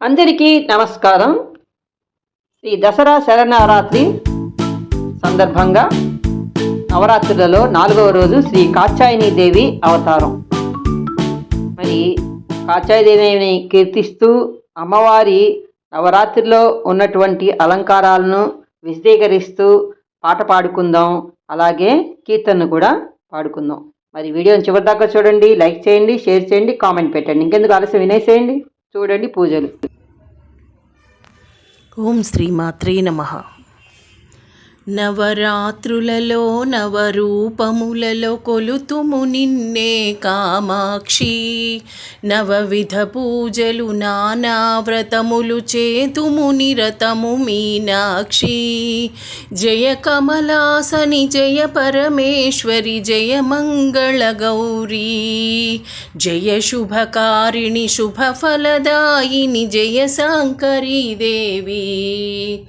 అందరికీ నమస్కారం. శ్రీ దసరా శరణారాత్రి సందర్భంగా నవరాత్రులలో నాలుగవ రోజు శ్రీ కాచాయని దేవి అవతారం. మరి కాచాయదేవిని కీర్తిస్తూ అమ్మవారి నవరాత్రిలో ఉన్నటువంటి అలంకారాలను విశదీకరిస్తూ పాట పాడుకుందాం. అలాగే కీర్తనను కూడా పాడుకుందాం. మరి వీడియోని చివరిదాకా చూడండి లైక్ చేయండి షేర్ చేయండి కామెంట్ పెట్టండి. ఇంకెందుకు ఆలస్యం? వినేసేయండి. చూడండి పూజలు. ఓం శ్రీ మాత్రే నమ. నవరాత్రులలో నవరూపములలో కొలుతుము నిన్నే కామాక్షి. నవవిధ పూజలు నానా వ్రతములు చేతుము నిరతము మీనాక్షి. జయ కమలాసని జయ పరమేశ్వరి జయ మంగళ గౌరీ. జయ శుభకారిణి శుభఫలదాయిని జయ శాంకరీ దేవి.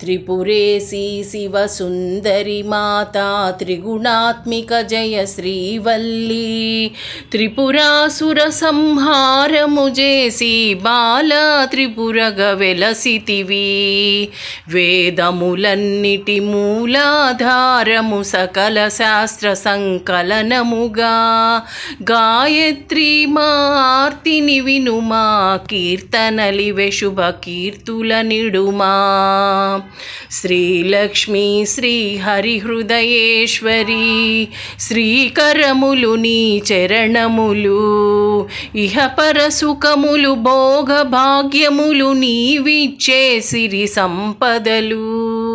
త్రిపురేసి శివ సుందరి మాతా త్రిగుణాత్మిక జయ శ్రీవల్లి. త్రిపురాసుర సంహారము చేసి బాల త్రిపురగ వెలసితివి. వేదములన్నిటి మూలాధారము సకల శాస్త్ర సంకలనముగా. గాయత్రి మార్తిని వినుమా కీర్తనలివె శుభ కీర్తుల నిడుమా శ్రీలక్ష్మీ శ్రీ హరిహృదయేశ్వరి శ్రీకరములు నీ చరణములు ఇహపర సుఖములు భోగభాగ్యములు నీవిచ్చే సిరి సంపదలు.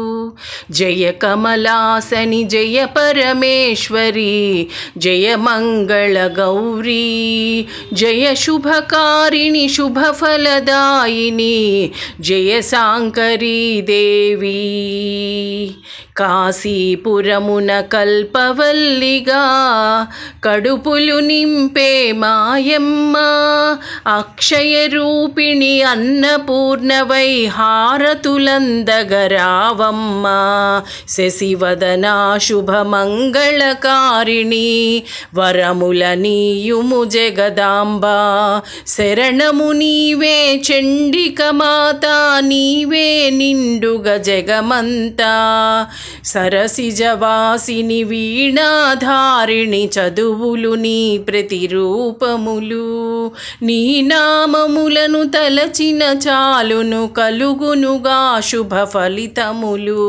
జయ కమలాసని జయ పరమేశ్వరి జయ మంగళ గౌరీ జయ శుభకారిణి శుభఫలదాయిని జయ శాంకరీ దేవి. కాశీపురమున కల్పవల్లిగా కడుపులు నింపే మాయమ్మ అక్షయ రూపిణి అన్నపూర్ణవై హారతులందగరావమ్మ శశివదనా శుభమంగళకారిణి వరముల నీయుము జగదాంబ శరణము నీవే చండిక మాత నీవే నిండుగ జగమంతా. సరసిజవాసిని వీణాధారిణి చదువులు నీ ప్రతిరూపములు నీ నామములను తలచిన చాలును కలుగునుగా శుభ ఫలితములు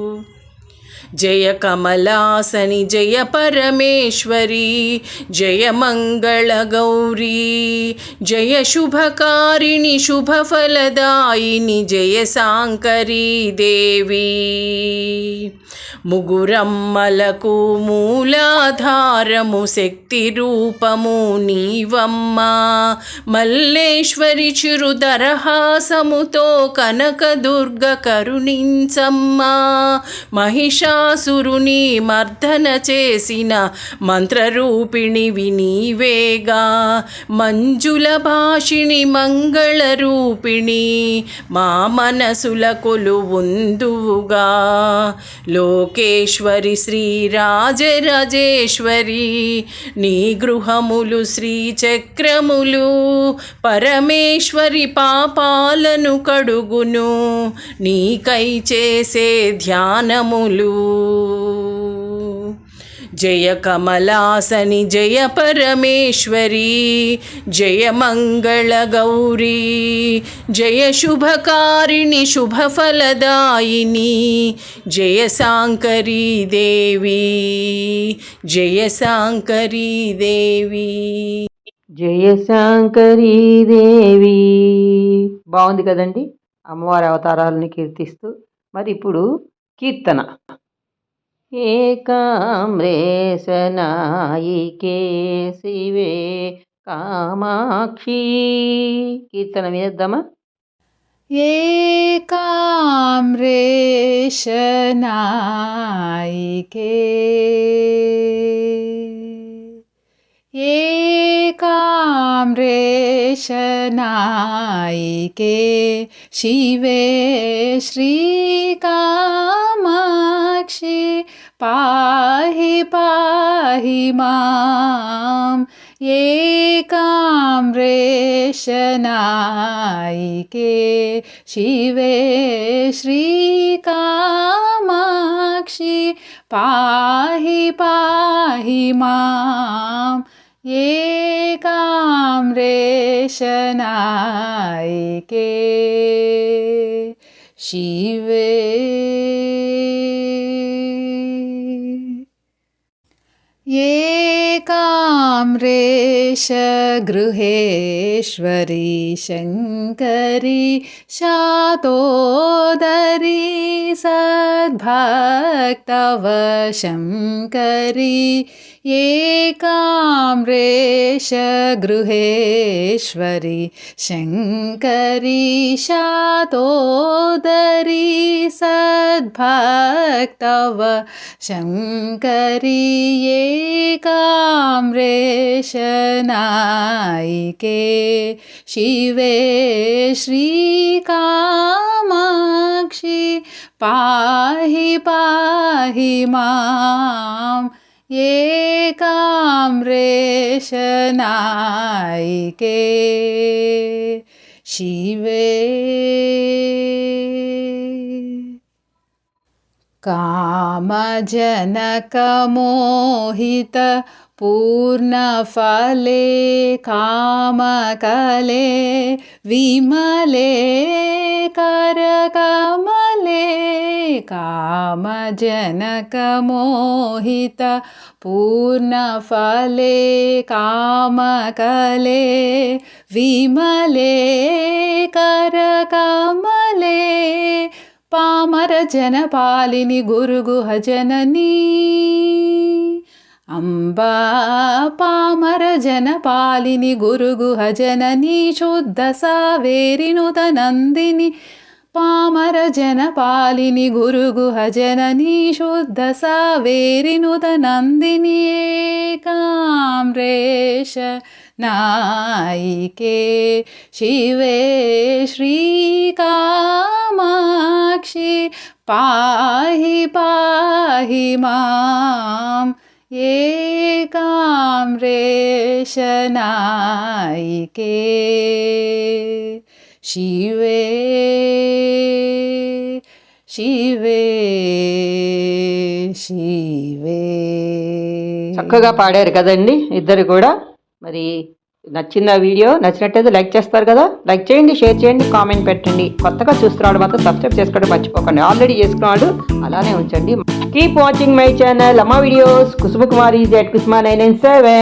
జయ కమలాసని జయ పరమేశ్వరి జయ మంగళ గౌరీ జయ శుభకారిణి శుభఫలదాయిని జయ సాంకరీ దేవి. ముగురమ్మలకు మూలాధారము శక్తి రూపము నీవమ్మ. మల్లేశ్వరి చిరుదరహాసముతో కనకదుర్గ కరుణించమ్మా. మహిషాసురుని మర్దన చేసిన మంత్రరూపిణి వినీవేగా. మంజుల భాషిణి మంగళ రూపిణి మా మనసుల కొలువుందువుగా. లోకేశ్వరి శ్రీరాజరాజేశ్వరి నీ గృహములు శ్రీ చక్రములు పరమేశ్వరి పాపాలను కడుగును. నీకై చేసే ధ్యానములు జయ కమలాసని జయ పరమేశ్వరి జయ మంగళ గౌరీ జయ శుభకారిణి శుభఫలదాయిని జయ సాంకరీ దేవి జయ సాంకరీ దేవి. జయ సాంకరీ దేవి. బాగుంది కదండి? అమ్మవారి అవతారాలని కీర్తిస్తూ. మరి ఇప్పుడు కీర్తన. ఏకామ్రేశనాయికే శివే కామాక్షి కీర్తన వేద్దామా ఏకామ్రేశనాయికే ఏకామ్రేశనాయికే శివే శ్రీకా पाहि पाहि माँ। एकाम्रेशनायिके शिवे श्रीकामाक्षि। पाहि पाहि माम् एकाम्रेशनायिके शिवे ताम्रेश गृहेश्वरी शङ्करी शातोदरी सद्भक्तव शङ्करी एकाम्रेश गृहेश्वरी शङ्करी शातोदरी सद्भक्तव शङ्करी एकाम्रे एकाम्रेशनायिके शिवे श्रीकामाक्षि। पाहि पाहि माम् एकाम्रेशनायिके। शिवे कामजनकमोहित पूर्णफले कामकले विमले करकमले कामजनकमोहित पूर्णफले कामकले विमले करकमले పామర జనపాలిని గురుగుహ జననీ అంబా పామర జనపాలిని గురుగుహ జననీ శుద్ధ సావేరినుతనందిని పామర జనపాలిని గురుగుహ జననీ శుద్ధ సావేరినుతనందిని ఏకామ్రేష నాయికే శివే శ్రీకామా पाहि पाहि माम् एकाम्रेशनायिके शिवे शिवे शिवे చక్కగా పాడారు కదండి ఇద్దరు కూడా మరి నచ్చింది ఆ వీడియో నచ్చినట్టయితే లైక్ చేస్తారు కదా. లైక్ చేయండి షేర్ చేయండి కామెంట్ పెట్టండి. కొత్తగా చూస్తున్నాడు మాత్రం సబ్స్క్రైబ్ చేసుకోవడం మర్చిపోకండి. ఆల్రెడీ చేసుకున్నాడు అలానే ఉంచండి. కీప్ వాచింగ్ మై ఛానల్ అమ్మ videos Kusuma warriors at Kusuma nine nine seven.